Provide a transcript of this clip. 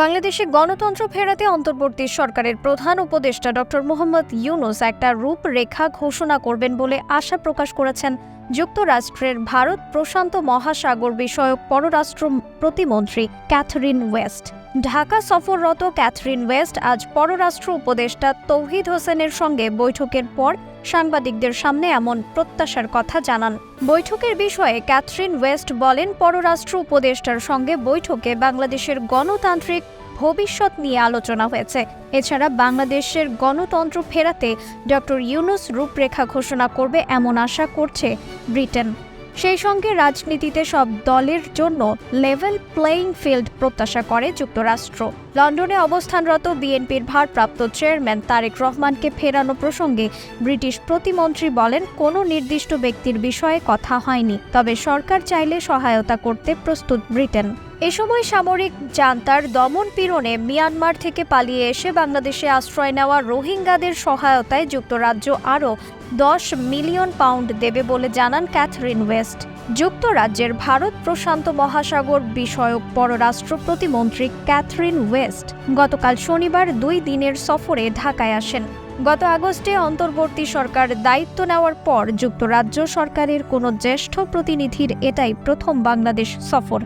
বাংলাদেশে গণতন্ত্র ফেরাতে অন্তর্বর্তী সরকারের প্রধান উপদেষ্টা ডক্টর মোহাম্মদ ইউনুস একটা রূপরেখা ঘোষণা করবেন বলে আশা প্রকাশ করেছেন। যুক্তরাষ্ট্রের ভারত প্রশান্ত মহাসাগর বিষয়ক পররাষ্ট্র প্রতিমন্ত্রী ক্যাথরিন ওয়েস্ট। ঢাকা সফররত ক্যাথরিন ওয়েস্ট আজ পররাষ্ট্র উপদেষ্টা তৌহিদ হোসেনের সঙ্গে বৈঠকের পর সাংবাদিকদের সামনে এমন প্রত্যাশার কথা জানান। বৈঠকের বিষয়ে ক্যাথরিন ওয়েস্ট বলেন, পররাষ্ট্র উপদেষ্টার সঙ্গে বৈঠকে বাংলাদেশের গণতান্ত্রিক ভবিষ্যৎ নিয়ে আলোচনা হয়েছে। এছাড়া বাংলাদেশের গণতন্ত্র ফেরাতে ডক্টর ইউনুস রূপরেখা ঘোষণা করবে এমন আশা করছে ব্রিটেন। সেই সঙ্গে রাজনীতিতে সব দলের জন্য লেভেল প্লেইং ফিল্ড প্রত্যাশা করে যুক্তরাষ্ট্র। লন্ডনে অবস্থানরত বিএনপির ভারপ্রাপ্ত চেয়ারম্যান তারেক রহমানকে ফেরানো প্রসঙ্গে ব্রিটিশ প্রতিমন্ত্রী বলেন, কোনো নির্দিষ্ট ব্যক্তির বিষয়ে কথা হয়নি, তবে সরকার চাইলে সহায়তা করতে প্রস্তুত ব্রিটেন। এ সময় সামরিক জান্তার দমন পীড়নে মিয়ানমার থেকে পালিয়ে এসে বাংলাদেশে আশ্রয় নেওয়া রোহিঙ্গাদের সহায়তায় যুক্তরাজ্য আরও দশ মিলিয়ন পাউন্ড দেবে বলে জানান ক্যাথরিন ওয়েস্ট। যুক্তরাজ্যের ভারত প্রশান্ত মহাসাগর বিষয়ক পররাষ্ট্র প্রতিমন্ত্রী ক্যাথরিন ওয়েস্ট গতকাল শনিবার দুই দিনের সফরে ঢাকায় আসেন। গত আগস্টে অন্তর্বর্তী সরকার দায়িত্ব নেওয়ার পর যুক্তরাজ্য সরকারের কোনো জ্যেষ্ঠ প্রতিনিধির এটাই প্রথম বাংলাদেশ সফর।